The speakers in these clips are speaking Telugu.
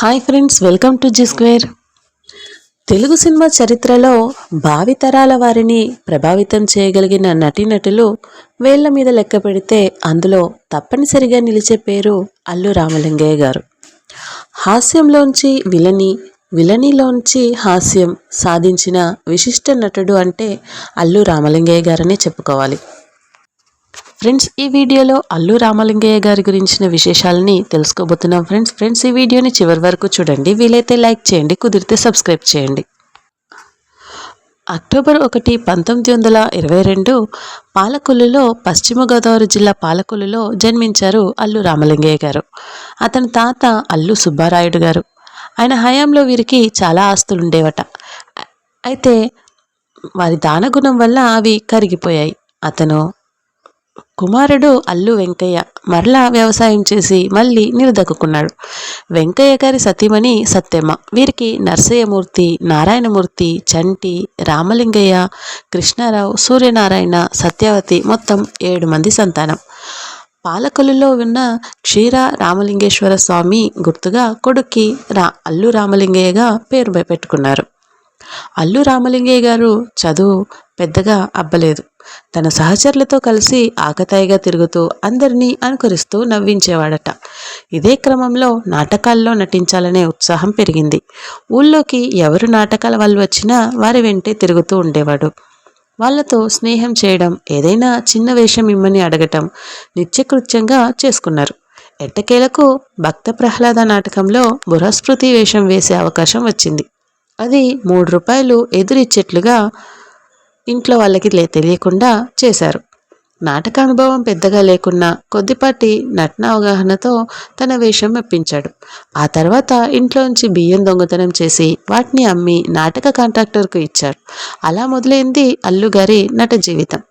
Hi friends welcome to Zee Square. Telugu cinema చరిత్రలో భావితరాల వారిని ప్రభావితం చేయగలిగిన నటీనటులు వేళ్ళ మీద లెక్క పెడితే అందులో తప్పనిసరిగా నిలిచే పేరు అల్లు రామలింగయ్య గారు. హాస్యంలోంచి విలని విలనిలోంచి హాస్యం సాధించిన విశిష్ట నటుడు అంటే అల్లు రామలింగయ్య గారనే చెప్పుకోవాలి. ఫ్రెండ్స్ ఈ వీడియోలో అల్లు రామలింగయ్య గారి గురించిన విశేషాలని తెలుసుకోబోతున్నాం ఫ్రెండ్స్. ఫ్రెండ్స్ ఈ వీడియోని చివరి వరకు చూడండి. వీలైతే లైక్ చేయండి కుదిరితే సబ్స్క్రైబ్ చేయండి. అక్టోబర్ ఒకటి పంతొమ్మిది వందల ఇరవై రెండు పాలకొల్లులో పశ్చిమ గోదావరి జిల్లా పాలకొల్లులో జన్మించారు అల్లు రామలింగయ్య గారు. అతని తాత అల్లు సుబ్బారాయుడు గారు. ఆయన హయాంలో వీరికి చాలా ఆస్తులు ఉండేవట అయితే వారి దానగుణం వల్ల అవి కరిగిపోయాయి. అతను కుమారుడు అల్లు వెంకయ్య మరలా వ్యవసాయం చేసి మళ్ళీ నిలదొక్కున్నాడు వెంకయ్య గారి సతీమణి సత్యమ్మ. వీరికి నరసయ్యమూర్తి నారాయణమూర్తి చంటి రామలింగయ్య కృష్ణారావు సూర్యనారాయణ సత్యవతి మొత్తం ఏడు మంది సంతానం. పాలకొలులో ఉన్న క్షీర రామలింగేశ్వర స్వామి గుర్తుగా కొడుక్కి రా అల్లు రామలింగయ్యగా పేరు పెట్టుకున్నారు. అల్లు రామలింగయ్య గారు చదువు పెద్దగా అబ్బలేదు. తన సహచరులతో కలిసి ఆకతాయిగా తిరుగుతూ అందరినీ అనుకరిస్తూ నవ్వించేవాడట. ఇదే క్రమంలో నాటకాల్లో నటించాలనే ఉత్సాహం పెరిగింది. ఊళ్ళోకి ఎవరు నాటకాల వాళ్ళు వచ్చినా వారి వెంటే తిరుగుతూ ఉండేవాడు. వాళ్ళతో స్నేహం చేయడం ఏదైనా చిన్న వేషం ఇమ్మని అడగటం నిత్యకృత్యంగా చేసుకున్నారు. ఎట్టకేలకు భక్త ప్రహ్లాద నాటకంలో బృహస్పృతి వేషం వేసే అవకాశం వచ్చింది. అది మూడు రూపాయలు ఎదురిచ్చేట్లుగా ఇంట్లో వాళ్ళకి లే తెలియకుండా చేశారు. నాటక అనుభవం పెద్దగా లేకున్నా కొద్దిపాటి నటన అవగాహనతో తన వేషం మెప్పించాడు. ఆ తర్వాత ఇంట్లోంచి బియ్యం దొంగతనం చేసి వాటిని అమ్మి నాటక కాంట్రాక్టర్కు ఇచ్చాడు అలా మొదలైంది అల్లుగారి నట జీవితం.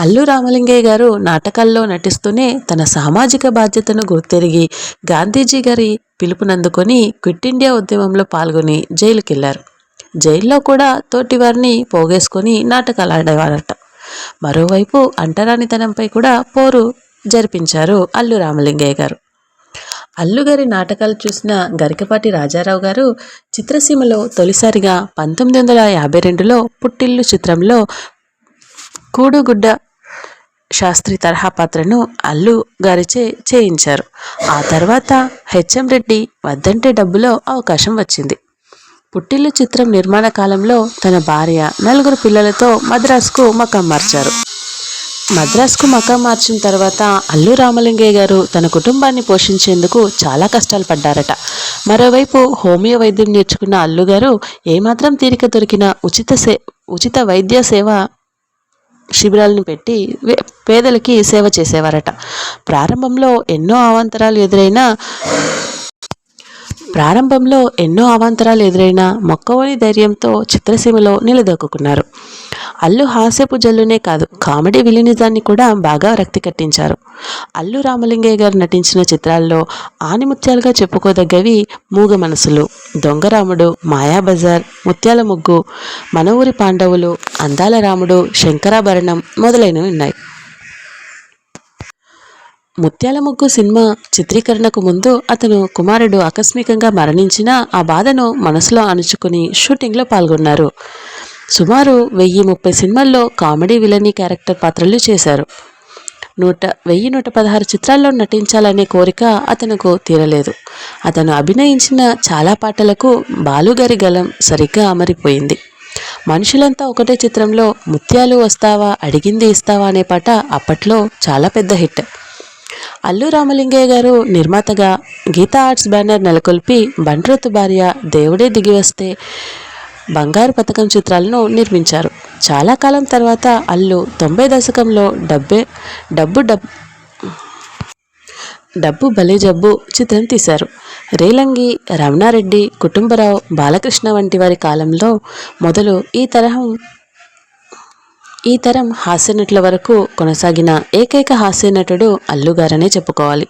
అల్లు రామలింగయ్య గారు నాటకాల్లో నటిస్తూనే తన సామాజిక బాధ్యతను గుర్తెరిగి గాంధీజీ గారి పిలుపునందుకొని క్విట్ ఇండియా ఉద్యమంలో పాల్గొని జైలుకెళ్ళారు. జైల్లో కూడా తోటివారిని పోగేసుకొని నాటకాలు ఆడేవారట. మరోవైపు అంటరానితనంపై కూడా పోరు జరిపించారు అల్లు రామలింగయ్య గారు. అల్లుగారి నాటకాలు చూసిన గరికపాటి రాజారావు గారు చిత్రసీమలో తొలిసారిగా పంతొమ్మిది వందల యాభై రెండులో పుట్టిల్లు చిత్రంలో కూడుగుడ్డ శాస్త్రి తరహా పాత్రను అల్లు గారిచే చేయించారు. ఆ తర్వాత హెచ్ఎం రెడ్డి వద్దంటే డబ్బులో అవకాశం వచ్చింది. పుట్టిల్లు చిత్రం నిర్మాణ కాలంలో తన భార్య నలుగురు పిల్లలతో మద్రాసుకు మకం మార్చారు. మద్రాసుకు మకం మార్చిన తర్వాత అల్లు రామలింగయ్య గారు తన కుటుంబాన్ని పోషించేందుకు చాలా కష్టాలు పడ్డారట. మరోవైపు హోమియో వైద్యం నేర్చుకున్న అల్లు గారు ఏమాత్రం తీరిక దొరికిన ఉచిత సే ఉచిత వైద్య సేవ శిబిరాలను పెట్టి పేదలకి సేవ చేసేవారట. ప్రారంభంలో ఎన్నో అవాంతరాలు ఎదురైనా ప్రారంభంలో ఎన్నో అవాంతరాలు ఎదురైనా మొక్కవని ధైర్యంతో చిత్రసీమలో నిలదొక్కున్నారు అల్లు హాస్యపు జల్లునే కాదు కామెడీ విలీనిజాన్ని కూడా బాగా రక్తి కట్టించారు. అల్లు రామలింగయ్య గారు నటించిన చిత్రాల్లో ఆనిముత్యాలుగా చెప్పుకోదగ్గవి మూగ మనసులు దొంగరాముడు మాయాబజార్ ముత్యాల ముగ్గు మన ఊరి పాండవులు అందాల రాముడు శంకరాభరణం మొదలైనవి ఉన్నాయి. ముత్యాల ముగ్గు సినిమా చిత్రీకరణకు ముందు అతను కుమారుడు ఆకస్మికంగా మరణించిన ఆ బాధను మనసులో అణుచుకుని షూటింగ్లో పాల్గొన్నారు. సుమారు వెయ్యి ముప్పై సినిమాల్లో కామెడీ విలనీ క్యారెక్టర్ పాత్రలు చేశారు. నూట వెయ్యి నూట పదహారు చిత్రాల్లో నటించాలనే కోరిక అతనుకు తీరలేదు. అతను అభినయించిన చాలా పాటలకు బాలుగారి గలం సరిగ్గా అమరిపోయింది. మనుషులంతా ఒకటే చిత్రంలో ముత్యాలు వస్తావా అడిగింది ఇస్తావా అనే పాట అప్పట్లో చాలా పెద్ద హిట్. అల్లు రామలింగయ్య గారు నిర్మాతగా గీతా ఆర్ట్స్ బ్యానర్ నెలకొల్పి బండ్రతు భార్య దేవుడే దిగివస్తే బంగారు పథకం చిత్రాలను నిర్మించారు. చాలా కాలం తర్వాత అల్లు తొంభై దశకంలో డబ్బే డబ్బు డబ్ డబ్బు బలే జబ్బు చిత్రం తీశారు. రేలంగి రమణారెడ్డి కుటుంబరావు బాలకృష్ణ వంటి వారి కాలంలో మొదలు ఈ తరహం ఈ తరం హాస్యనటుల వరకు కొనసాగిన ఏకైక హాస్యనటుడు అల్లుగారనే చెప్పుకోవాలి.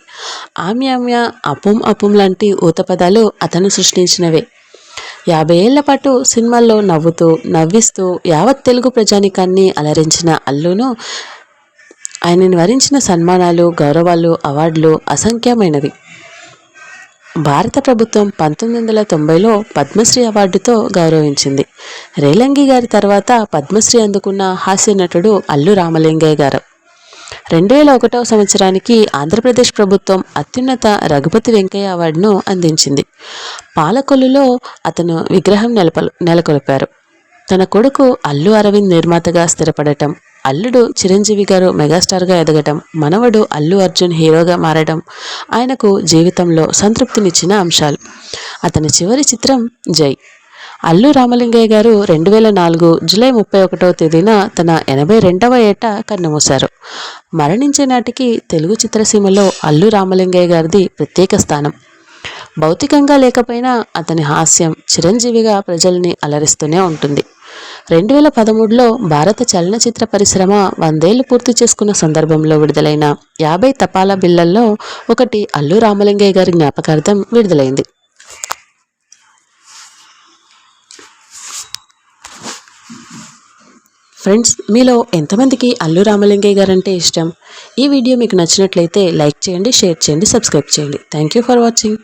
ఆమ్యామ్య అపుం అపుం లాంటి ఊతపదాలు అతను సృష్టించినవే. యాభై ఏళ్ళ పాటు సినిమాల్లో నవ్వుతూ నవ్విస్తూ యావత్ తెలుగు ప్రజానికాన్ని అలరించిన అల్లును ఆయనను వరించిన సన్మానాలు గౌరవాలు అవార్డులు అసంఖ్యమైనవి. భారత ప్రభుత్వం పంతొమ్మిది వందల తొంభైలో పద్మశ్రీ అవార్డుతో గౌరవించింది. రేలంగి గారి తర్వాత పద్మశ్రీ అందుకున్న హాస్య నటుడు అల్లు రామలింగయ్య గారు. రెండు వేల ఒకటవ సంవత్సరానికి ఆంధ్రప్రదేశ్ ప్రభుత్వం అత్యున్నత రఘుపతి వెంకయ్య అవార్డును అందించింది. పాలకొల్లులో అతను విగ్రహం నెలపలు నెలకొల్పారు. తన కొడుకు అల్లు అరవింద్ నిర్మాతగా స్థిరపడటం అల్లుడు చిరంజీవి గారు మెగాస్టార్గా ఎదగటం మనవడు అల్లు అర్జున్ హీరోగా మారడం ఆయనకు జీవితంలో సంతృప్తినిచ్చిన అంశాలు. అతని చివరి చిత్రం జై. అల్లు రామలింగయ్య గారు రెండు వేల నాలుగు జూలై ముప్పై ఒకటో తేదీన తన ఎనభై రెండవ ఏట కన్నుమూశారు. మరణించే నాటికి తెలుగు చిత్రసీమలో అల్లు రామలింగయ్య గారిది ప్రత్యేక స్థానం. భౌతికంగా లేకపోయినా అతని హాస్యం చిరంజీవిగా ప్రజల్ని అలరిస్తూనే ఉంటుంది. రెండు వేల పదమూడులో భారత చలనచిత్ర పరిశ్రమ వందేళ్ళు పూర్తి చేసుకున్న సందర్భంలో విడుదలైన యాభై తపాలా బిళ్ళల్లో ఒకటి అల్లు రామలింగయ్య గారి జ్ఞాపకార్థం విడుదలైంది. ఫ్రెండ్స్ మీలో ఎంతమందికి అల్లు రామలింగయ్య గారు అంటే ఇష్టం? ఈ వీడియో మీకు నచ్చినట్లయితే లైక్ చేయండి షేర్ చేయండి సబ్స్క్రైబ్ చేయండి. Thank you for watching.